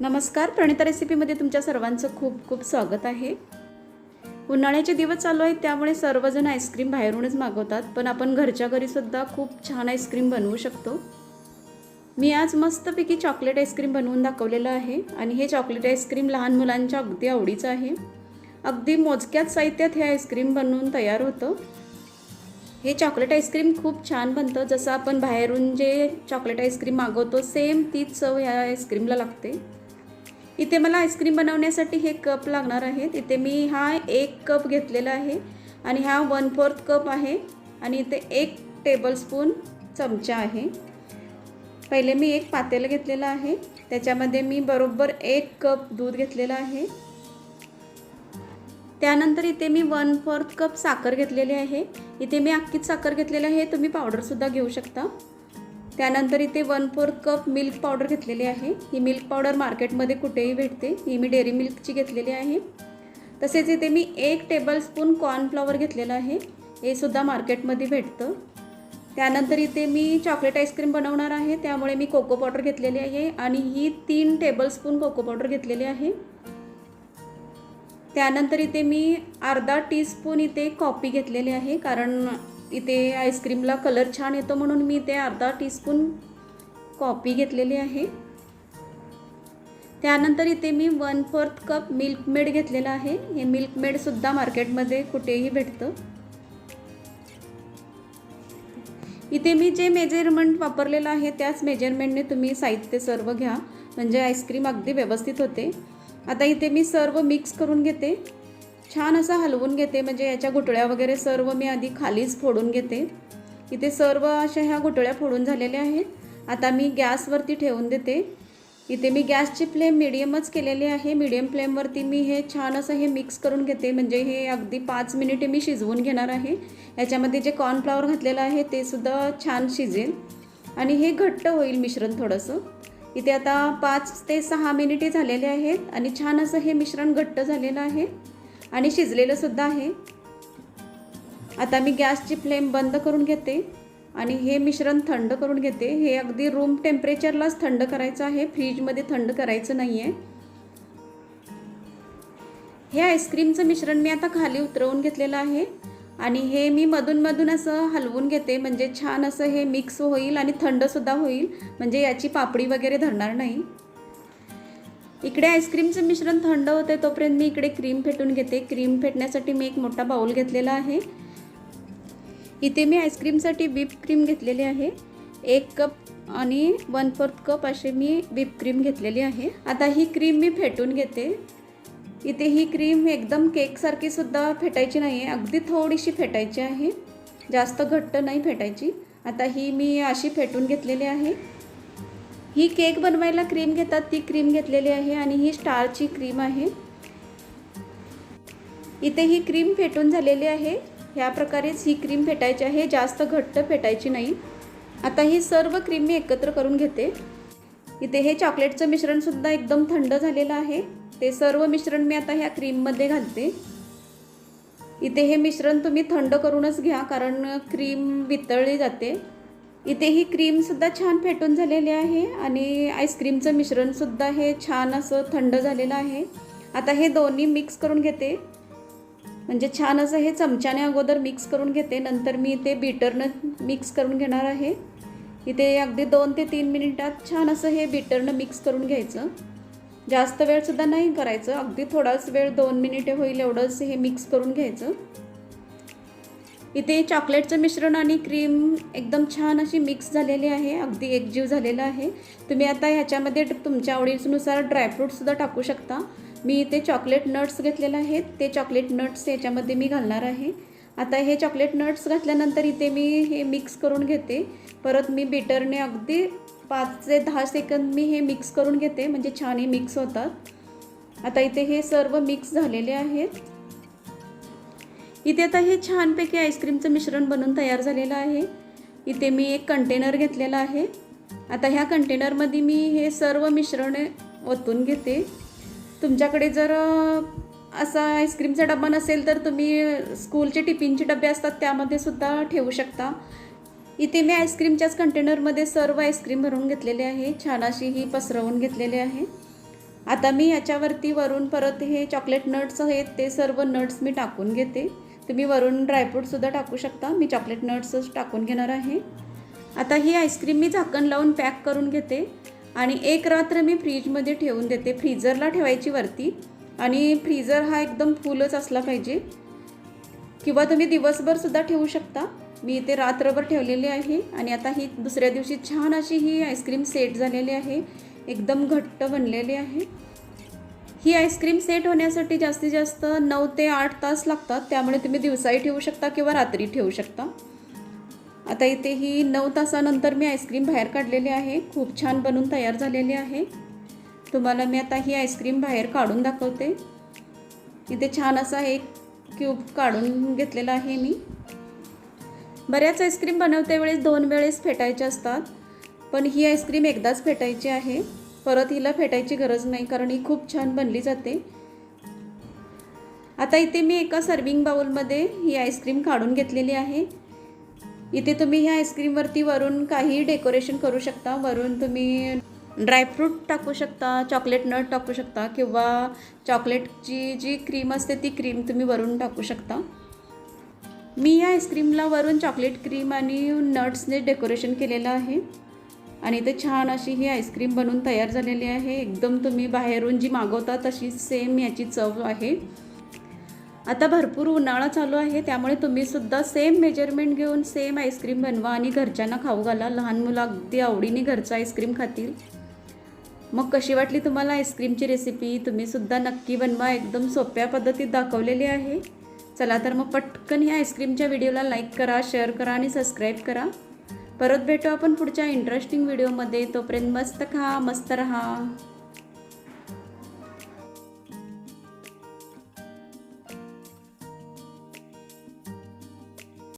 नमस्कार प्रणिता रेसिपीमध्ये तुमच्या सर्वांचं खूप खूप स्वागत आहे. उन्हाळ्याचे दिवस चालू आहेत त्यामुळे सर्वजण आईस्क्रीम बाहेरूनच मागवतात पण आपण घरच्या घरीसुद्धा खूप छान आईस्क्रीम बनवू शकतो. मी आज मस्तपैकी चॉकलेट आईस्क्रीम बनवून दाखवलेलं आहे आणि हे चॉकलेट आईस्क्रीम लहान मुलांच्या अगदी आवडीचं आहे. अगदी मोजक्याच साहित्यात हे आईस्क्रीम बनवून तयार होतं. हे चॉकलेट आईस्क्रीम खूप छान बनतं जसं आपण बाहेरून जे चॉकलेट आईस्क्रीम मागवतो सेम तीच चव ह्या आईस्क्रीमला लागते. इथे मला आईस्क्रीम बनवण्यासाठी हे कप लागणार आहेत. इथे मी हा एक कप घेतलेला आहे आणि हा वन फोर्थ कप आहे आणि इथे एक टेबलस्पून चमचा आहे. पहिले मी एक पातेलं घेतलेलं आहे. त्याच्यामध्ये मी बरोबर एक कप दूध घेतलेलं आहे. त्यानंतर इथे मी वन फोर्थ कप साखर घेतलेली आहे. इथे मी अख्खीच साखर घेतलेली आहे. तुम्ही पावडरसुद्धा घेऊ शकता. त्यानंतर इथे one fourth cup milk powder घेतलेली आहे. ही मिल्क पावडर मार्केटमध्ये कुठेही भेटते. ही मी डेअरी मिल्कची घेतलेली आहे. तसेच इथे मी एक टेबलस्पून कॉर्नफ्लॉवर घेतलेलं आहे. हे सुद्धा मार्केटमध्ये भेटतं. त्यानंतर इथे मी चॉकलेट आईस्क्रीम बनवणार आहे. त्यामुळे मी कोको पावडर घेतलेली आहे आणि ही तीन टेबलस्पून कोको पावडर घेतलेली आहे. त्यानंतर इथे मी अर्धा टीस्पून इथे कॉफी घेतलेली आहे. कारण इथे आईस्क्रीमला कलर छान येतो म्हणून मी ते अर्धा टीस्पून कॉफी घेतलेली आहे. त्यानंतर इथे मी one fourth cup Milkmaid घेतलेलं आहे. हे मिल्क मेडसुद्धा मार्केटमध्ये कुठेही भेटतं. इथे मी जे मेजरमेंट वापरलेलं आहे त्याच मेजरमेंटने तुम्ही साहित्य सर्व घ्या. म्हणजे आईस्क्रीम अगदी व्यवस्थित होते. आता इथे मी सर्व मिक्स करून घेते. छान असं हलवून घेते म्हणजे याच्या गुटळ्या वगैरे सर्व मी आधी खालीच फोडून घेते. इथे सर्व अशा ह्या गुटळ्या फोडून झालेल्या आहेत. आता मी गॅसवरती ठेवून देते. इथे मी गॅसची फ्लेम मिडियमच केलेली आहे. मिडियम फ्लेमवरती मी हे छान असं हे मिक्स करून घेते म्हणजे हे अगदी पाच मिनिटे मी शिजवून घेणार आहे. याच्यामध्ये जे कॉर्नफ्लॉवर घातलेलं आहे ते सुद्धा छान शिजेल. आणि हे घट्ट होईल मिश्रण थोडंसं. इथे आता पाच ते सहा मिनिटे झालेले आहेत आणि छान असं हे मिश्रण घट्ट झालेलं आहे. आणि शिजलेलंसुद्धा आहे. आता मी गॅसची फ्लेम बंद करून घेते आणि हे मिश्रण थंड करून घेते. हे अगदी रूम टेम्परेचरलाच थंड करायचं आहे. फ्रीजमध्ये थंड करायचं नाही आहे हे आईस्क्रीमचं मिश्रण मी आता खाली उतरवून घेतलेलं आहे आणि हे मी मधूनमधून असं हलवून घेते. म्हणजे छान असं हे मिक्स होईल आणि थंडसुद्धा होईल. म्हणजे याची पापडी वगैरे धरणार नाही. इकडे आईस्क्रीमचं मिश्रण थंड होते तोपर्यंत मी इकडे क्रीम फेटून घेते. क्रीम फेटण्यासाठी मी एक मोठा बाऊल घेतलेला आहे. इथे मी आईस्क्रीमसाठी व्हिप क्रीम घेतलेली आहे. एक कप आणि वन फोर्थ कप असे मी व्हिप क्रीम घेतलेली आहे. आता ही क्रीम मी फेटून घेते. इथे ही क्रीम एकदम केकसारखी सुद्धा फेटायची नाही आहे अगदी थोडीशी फेटायची आहे. जास्त घट्ट नाही फेटायची. आता ही मी अशी फेटून घेतलेली आहे. ही केक बनवायला क्रीम घेतात ती क्रीम घेतलेली आहे आणि ही स्टारची क्रीम आहे. इथे ही क्रीम फेटून झालेली आहे. ह्या प्रकारेच ही क्रीम फेटायची आहे जास्त घट्ट फेटायची नाही. आता ही सर्व क्रीम मी एकत्र करून घेते. इथे हे चॉकलेटचं मिश्रणसुद्धा एकदम थंड झालेलं आहे. ते सर्व मिश्रण मी आता ह्या क्रीममध्ये घालते. इथे हे मिश्रण तुम्ही थंड करूनच घ्या कारण क्रीम वितळली जाते. इथे ही क्रीमसुद्धा छान फेटून झालेली आहे आणि आईस्क्रीमचं मिश्रणसुद्धा हे छान असं थंड झालेलं आहे. आता हे दोन्ही मिक्स करून घेते. म्हणजे छान असं हे चमच्याने अगोदर मिक्स करून घेते. नंतर मी इथे बीटरनं मिक्स करून घेणार आहे. इथे अगदी दोन ते तीन मिनिटात छान असं हे बीटरनं मिक्स करून घ्यायचं. जास्त वेळसुद्धा नाही करायचं. अगदी थोडाच वेळ दोन मिनिटे होईल एवढंच हे मिक्स करून घ्यायचं. इथे चॉकलेटचं मिश्रण आणि क्रीम एकदम छान अशी मिक्स झालेली आहे. अगदी एकजीव झालेला आहे. तुम्ही आता ह्याच्यामध्ये तुमच्या आवडीनुसार ड्रायफ्रूटसुद्धा टाकू शकता. मी इथे चॉकलेट नट्स घेतलेले आहेत. ते चॉकलेट नट्स याच्यामध्ये मी घालणार आहे. आता हे चॉकलेट नट्स घातल्यानंतर इथे मी हे मिक्स करून घेते. परत मी बीटरने अगदी पाच ते दहा सेकंद मी हे मिक्स करून घेते. म्हणजे छान हे मिक्स होतात. आता इथे हे सर्व मिक्स झालेले आहेत. इथे आता हे छानपैकी आईस्क्रीमचं मिश्रण बनून तयार झालेलं आहे. इथे मी एक कंटेनर घेतलेला आहे. आता ह्या कंटेनरमध्ये मी हे सर्व मिश्रण ओतून घेते. तुमच्याकडे जर असा आईस्क्रीमचा डबा नसेल तर तुम्ही स्कूलचे टिफिनचे डबे असतात त्यामध्ये सुद्धा ठेवू शकता. इथे मी आईस्क्रीमच्याच कंटेनरमध्ये सर्व आईस्क्रीम भरून घेतलेले आहे. छान अशी ही पसरवून घेतलेली आहे. आता मी याच्यावरती वरून परत हे चॉकलेट नट्स आहेत ते सर्व नट्स मी टाकून घेते. तुम्ही वरून ड्रायफ्रूटसुद्धा टाकू शकता. मी चॉकलेट नट्सच टाकून घेणार आहे. आता ही आईस्क्रीम मी झाकण लावून पॅक करून घेते. आणि एक रात्र मी फ्रीजमध्ये ठेवून देते. फ्रीजरला ठेवायची वरती. आणि फ्रीजर हा एकदम फुलच असला पाहिजे. किंवा तुम्ही दिवसभरसुद्धा ठेवू शकता. मी इथे रात्रभर ठेवलेली आहे. आणि आता ही दुसऱ्या दिवशी छान अशी ही आईस्क्रीम सेट झालेली आहे. एकदम घट्ट बनलेली आहे. ही आईस्क्रीम सेट होण्यासाठी जास्तीत जास्त नऊ ते आठ तास लागतात. त्यामुळे तुम्ही दिवसाही ठेवू शकता किंवा रात्री ठेवू शकता. आता इथे ही नऊ तासानंतर मी आईस्क्रीम बाहेर काढलेली आहे. खूप छान बनून तयार झालेली आहे. तुम्हाला मी आता ही आईस्क्रीम बाहेर काढून दाखवते. इथे छान असा एक क्यूब काढून घेतलेला आहे मी. बऱ्याच आईस्क्रीम बनवते वेळेस दोन वेळेस फेटायचे असतात. पण ही आईस्क्रीम एकदाच फेटायची आहे. परत हिला फेटायची गरज नाही कारण ही खूप छान बनली जाते. आता इथे मी एका सर्विंग बाउलमध्ये ही आईस्क्रीम काढून घेतलेली आहे. इथे तुम्ही ह्या आईस्क्रीमवरती वरून काही डेकोरेशन करू शकता. वरून तुम्ही ड्रायफ्रूट टाकू शकता चॉकलेट नट टाकू शकता किंवा चॉकलेटची जी क्रीम असते ती क्रीम तुम्ही वरून टाकू शकता. मी या आईस्क्रीमला वरून चॉकलेट क्रीम आणि नट्सने डेकोरेशन केलेलं आहे. आणि इथे छान अशी ही आईस्क्रीम बनवून तयार झालेली आहे. एकदम तुम्ही बाहेरून जी मागवता तशी सेम याची चव आहे. आता भरपूर उन्हाळा चालू आहे त्यामुळे तुम्हीसुद्धा सेम मेजरमेंट घेऊन सेम आईस्क्रीम बनवा आणि घरच्यांना खाऊ घाला. लहान मुलं अगदी आवडीने घरचं आईस्क्रीम खातील. मग कशी वाटली तुम्हाला आईस्क्रीमची रेसिपी तुम्हीसुद्धा नक्की बनवा. एकदम सोप्या पद्धतीत दाखवलेली आहे. चला तर मग पटकन ह्या आईस्क्रीमच्या व्हिडिओला लाईक करा शेअर करा आणि सबस्क्राईब करा. परत भेटू आपण पुढच्या इंटरेस्टिंग व्हिडिओमध्ये तोपर्यंत मस्त खा मस्त रहा.